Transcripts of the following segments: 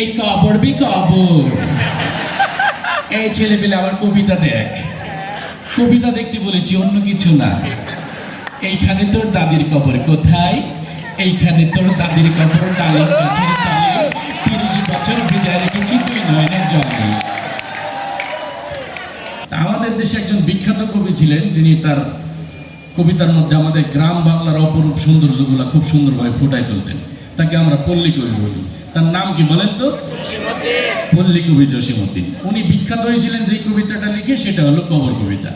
এই কবর বি কবর এই ছেলে পেলে আমার কবিতা দেখ। কবিতা দেখতে বলেছি, অন্য কিছু না। এইখানে তোর দাদির কবর কোথায়? এইখানে তোর দাদির কবর ডালের গাছের তিরিশ বছর ভিজায় রেখেছি, তুই নয়নের তা আমাদের দেশে একজন বিখ্যাত কবি ছিলেন, যিনি তার কবিতার মধ্যে আমাদের গ্রাম বাংলার অপরূপ সৌন্দর্যগুলা খুব সুন্দরভাবে ফুটাই তুলতেন। তাকে আমরা পল্লী কবি বলি। তার নাম কি বলেন তো? পল্লী কবি জসীমউদ্দিন। উনি বিখ্যাত হয়েছিলেন যে কবিতাটা লিখে, সেটা হলো কবর কবিতা।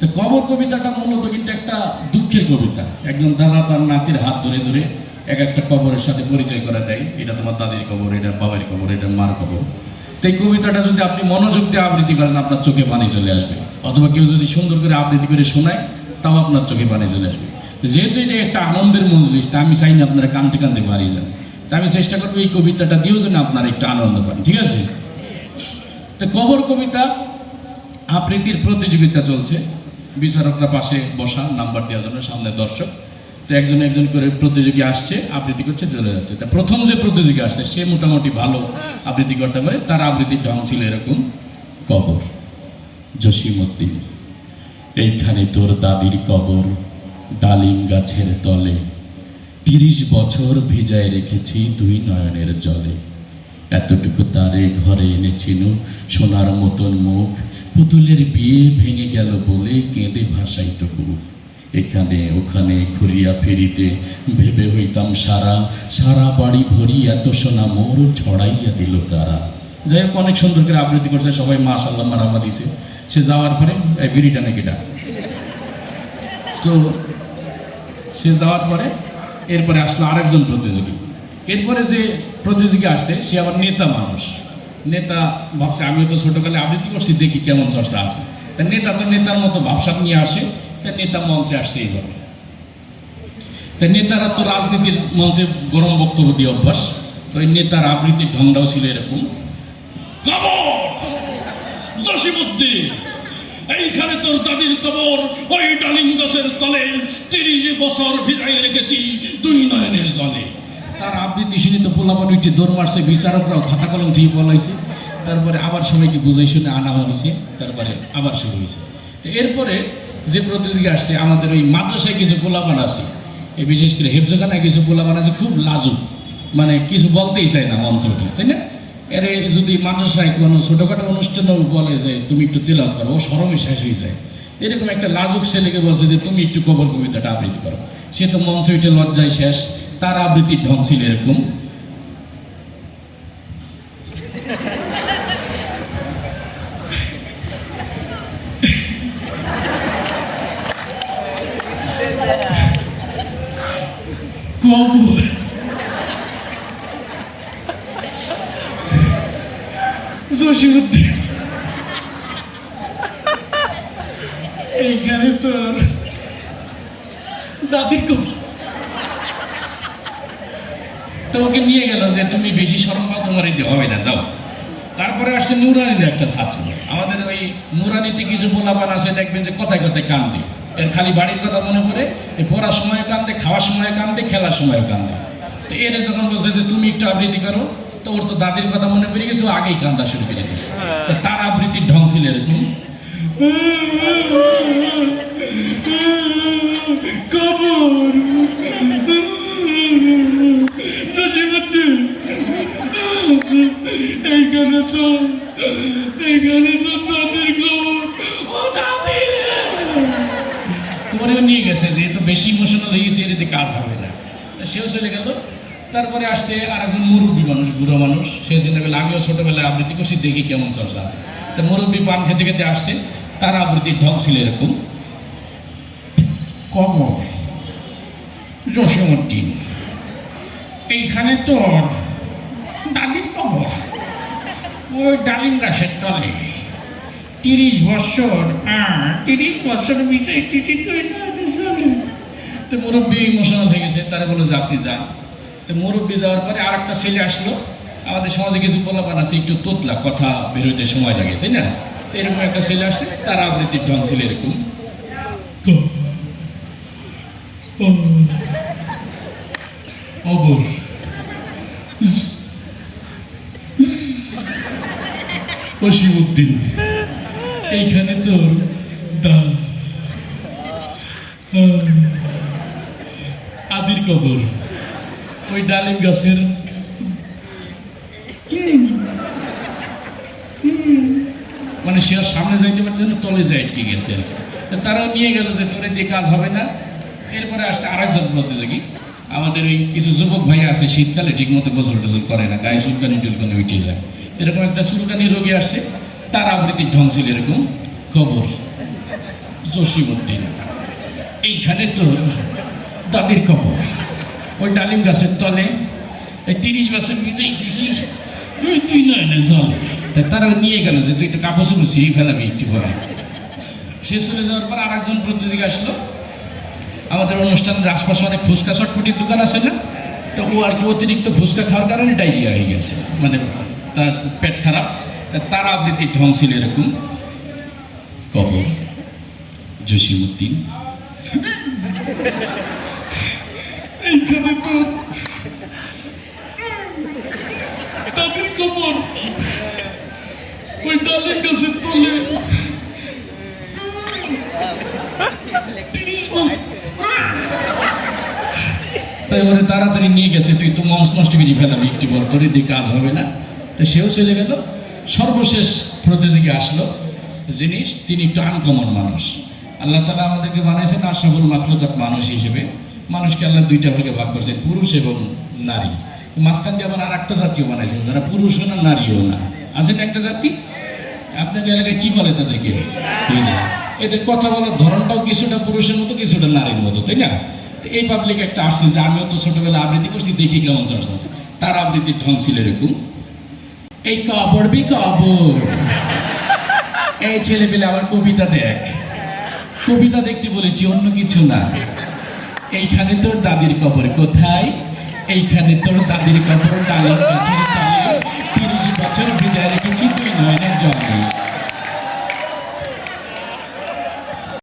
তো কবর কবিতাটা মূলত কিন্তু একটা দুঃখের কবিতা। একজন দাদা তার নাতির হাত ধরে ধরে এক একটা কবরের সাথে পরিচয় করে দেয়, এটা তোমার দাদির কবর, এটা বাবার কবর, এটা মার কবর। তো এই কবিতাটা যদি আপনি মনোযোগ দিয়ে আবৃত্তি করেন, আপনার চোখে পানি চলে আসবে। অথবা কেউ যদি সুন্দর করে আবৃত্তি করে শোনায়, তাও আপনার চোখে পানি চলে আসবে। যেহেতু এটা একটা আনন্দের মজলিস আমি চাই না আপনারা কানতে কানতে পারি যান। আমি চেষ্টা করব এই কবিতাটা দিয়েও যেন আপনার একটু আনন্দ পান, ঠিক আছে? তো কবর কবিতা, আবৃত্তির প্রতিযোগিতা চলছে। বিচারকরা পাশে বসা, নাম্বার দেওয়ার জন্য সামনে দর্শক। তো একজন একজন করে প্রতিযোগী আসছে, আবৃত্তি করছে, চলে যাচ্ছে। তা প্রথম যে প্রতিযোগী আসছে, সে মোটামুটি ভালো আবৃত্তি করতে পারে তার আবৃত্তির ঢং ছিল এরকম, কবর, জসীমউদ্দিন। এইখানে তোর দাদির কবর, ডালিম গাছের তলে। তিরিশ বছর ভিজায় রেখেছি দুই নয়নের জলে। এতটুকু তারে ঘরে এনেছিনু, সোনার মতন মুখ। পুতুলের বিয়ে ভেঙে গেল বলে কেঁদে ভাসাইত বুক এখানে ওখানে ঘুরিয়া ফেরিতে ভেবে হইতাম সারা। সারা বাড়ি ভরি এত সোনা মোর ছড়াইয়া দিল কারা। যাই হোক, অনেক সুন্দর করে আবৃত্তি করছে, সবাই মা সাল্লাহ মারামা দিছে। সে যাওয়ার পরে বিড়িটা নাকি তো সে যাওয়ার পরে এরপরে আসলো আরেকজন প্রতিযোগী। এরপরে যে প্রতিযোগী আসছে, সে আবার নেতা মানুষ। নেতা ভাবছে, আমিও তো ছোটকালে আবৃত্তি করছি, দেখি কেমন চর্চা আছে। তা নেতা তো নেতার মতো ভাবসাব নিয়ে আসে, তা নেতা মঞ্চে আসছে এইভাবে। তা নেতারা তো রাজনীতির মঞ্চে গরম বক্তব্য দিয়ে অভ্যাস। তো ওই নেতার আবৃত্তির ঢংটাও ছিল এরকম। এইখানে তোর দাদির কবর, ওই ডালিম গাছের তলে তিরিশ বছর ভিজাই রেখেছি দুই নয়নের জলে। তার আবৃত্তি শুনে তো পোলাপান উঠে দৌড় মারছে, বিচারকরাও খাতা কলম দিয়ে বলাইছে। তারপরে আবার সবাইকে বুঝাই শুনে আনা হয়েছে, তারপরে আবার শুরু হয়েছে। তো এরপরে যে প্রতিযোগী আসছে, আমাদের ওই মাদ্রাসায় কিছু পোলাপান আছে। এই বিশেষ করে হেফজখানায় কিছু পোলাপান আছে, খুব লাজুক। মানে কিছু বলতেই চায় না মঞ্চে উঠে, তাই না? এরে যদি মাদ্রাসায় কোনো ছোটোখাটো অনুষ্ঠানেও বলে যে তুমি একটু তেলাওয়াত করো, ও সরমে শেষ হয়ে যায়। এরকম একটা লাজুক ছেলেকে বলছে যে, তুমি একটু কবর কবিতাটা আবৃত্তি করো। সে তো মঞ্চে উঠে লজ্জায় শেষ। তার আবৃত্তির ঢং ছিল এরকম। কবর জসীমউদ্দিন এইখানে তোর দাদির তোমাকে নিয়ে গেল যে তুমি বেশি সরম পাও, তোমার এই হবে না, যাও। তারপরে আসছে নুরানিদের একটা ছাত্র। আমাদের ওই নুরানিতে কিছু পোলাপান আছে, দেখবেন যে কথায় কথায় কান্দে। এর খালি বাড়ির কথা মনে পড়ে পড়ার সময় কান্দে, খাওয়ার সময় কান্দে, খেলার সময় কান্দে। তো এর যখন বলছে যে তুমি একটু আবৃত্তি করো তো ওর তো দাদির কথা মনে পড়ে গেছে ও আগেই কান্দা শুরু করে দিয়েছে তার আবৃত্তির ঢং ছিল এরকম। কবর। এইখানে তো এইখানে তো দাদির খবর ও দাদি নিয়ে গেছে যেহেতু বেশি ইমোশনাল হয়ে গেছে এর কাজ হবে না। সেও চলে গেল। তারপরে আসছে আর একজন মুরব্বী মানুষ, বুড়ো মানুষ। সে চিন্তা করলে আমিও ছোটোবেলায় আবৃত্তি করছি, দেখি কেমন চর্চা আছে। তা মুরব্বী পান খেতে খেতে আসছে, তার আবৃত্তির ঢং ছিল এরকম। কবর জসীমউদ্দিন এইখানে তোর দাদির কবর। ওই ডালিম গাছের তলে তিরিশ বছর হ্যাঁ তিরিশ বছর বিচে কিছু তুই না তো মুরব্বী ইমোশনাল হয়ে গেছে, তারা বলল, যে আপনি যান। তো মুরব্বী যাওয়ার পরে আর একটা ছেলে আসলো। আমাদের সমাজে কিছু পোলাপান আছে, একটু তোতলা, কথা বেরোতে সময় লাগে, তাই না? এরকম একটা ছেলে আসছে, তার আবৃত্তির ঢং ছিল এরকম। অসীমুদ্দিন এইখানে তোর দা। আদির কবর। ওই ডালিম গাছের। মানে সে সামনে যাইতে পারছে না, তলে যাই আটকে গেছে। তারাও নিয়ে গেল যে তোরে দিয়ে কাজ হবে না। এরপরে আসছে আরেকজন থাকি আমাদের ওই কিছু যুবক ভাই আছে, শীতকালে ঠিক মতো গোসল টোসল করে না, গায়ে চুলকানি টুলকানি উঠে যায় এরকম একটা চুলকানি রোগী আসছে, তার আবৃত্তির ঢং ছিল এরকম, কবর জসিমুদ্দিন এইখানে তোর দাদির কবর। ওই ডালিম গাছের তলে, এই তিরিশ বছর নিজেই দিছি ওই তুই নয় না জলে। তা তারা নিয়ে গেল যে তুই তো কাপড় চুপড় ফেলাবি একটু পরে। সে চলে যাওয়ার পর আরেকজন প্রতিযোগী আসলো। আমাদের অনুষ্ঠানের আশপাশে অনেক ফুচকা চটপটির দোকান আছে না? তো ও আর কি অতিরিক্ত ফুচকা খাওয়ার কারণে ডায়রিয়া হয়ে গেছে। মানে তার পেট খারাপ। তা তার আবৃত্তির ঢং ছিল এরকম। কবর জসিমুদ্দিন এইখানে তো তাদের কবর ওই ডালের গাছের তলে। তাই ওরে তাড়াতাড়ি নিয়ে গেছে, তুই তো মঞ্চ নষ্ট করে ফেলাবি, একটু বড় তোর দিয়ে কাজ হবে না। তো সেও চলে গেল। সর্বশেষ প্রতিযোগী আসলো। জিনিস তিনি একটু আনকমন মানুষ। আল্লাহ তালা আমাদেরকে বানাইছেন আশাফুল মাখলুকাত মানুষ হিসেবে। মানুষকে আল্লাহ দুইটা ভাগে ভাগ করেছেন পুরুষ এবং নারী। মাঝখান দিয়ে আবার আর একটা জাতীয় বানাইছেন, যারা পুরুষও না, নারীও না। আছেন একটা জাতি? আপনাকে এলাকায় কি বলে তাদেরকে? এদের কথা বলার ধরনটাও কিছুটা পুরুষের মতো, কিছুটা নারীর মতো, তাই না? তো এই পাবলিক একটা আসছে যে আমিও তো ছোটবেলা আবৃত্তি করছি, দেখি কেমন চর্চা আছে। তার আবৃত্তির ঢং ছিল এরকম। এই কবর বি কবর। এই ছেলে পেলে আবার কবিতা দেখ। কবিতা দেখতে বলেছি, অন্য কিছু না। এইখানে তোর দাদির কবর কোথায়? এইখানে তোর দাদির কবর ডালের তিরিশ বছর ভিজায় রেখেছি, তুই নয়নের জলে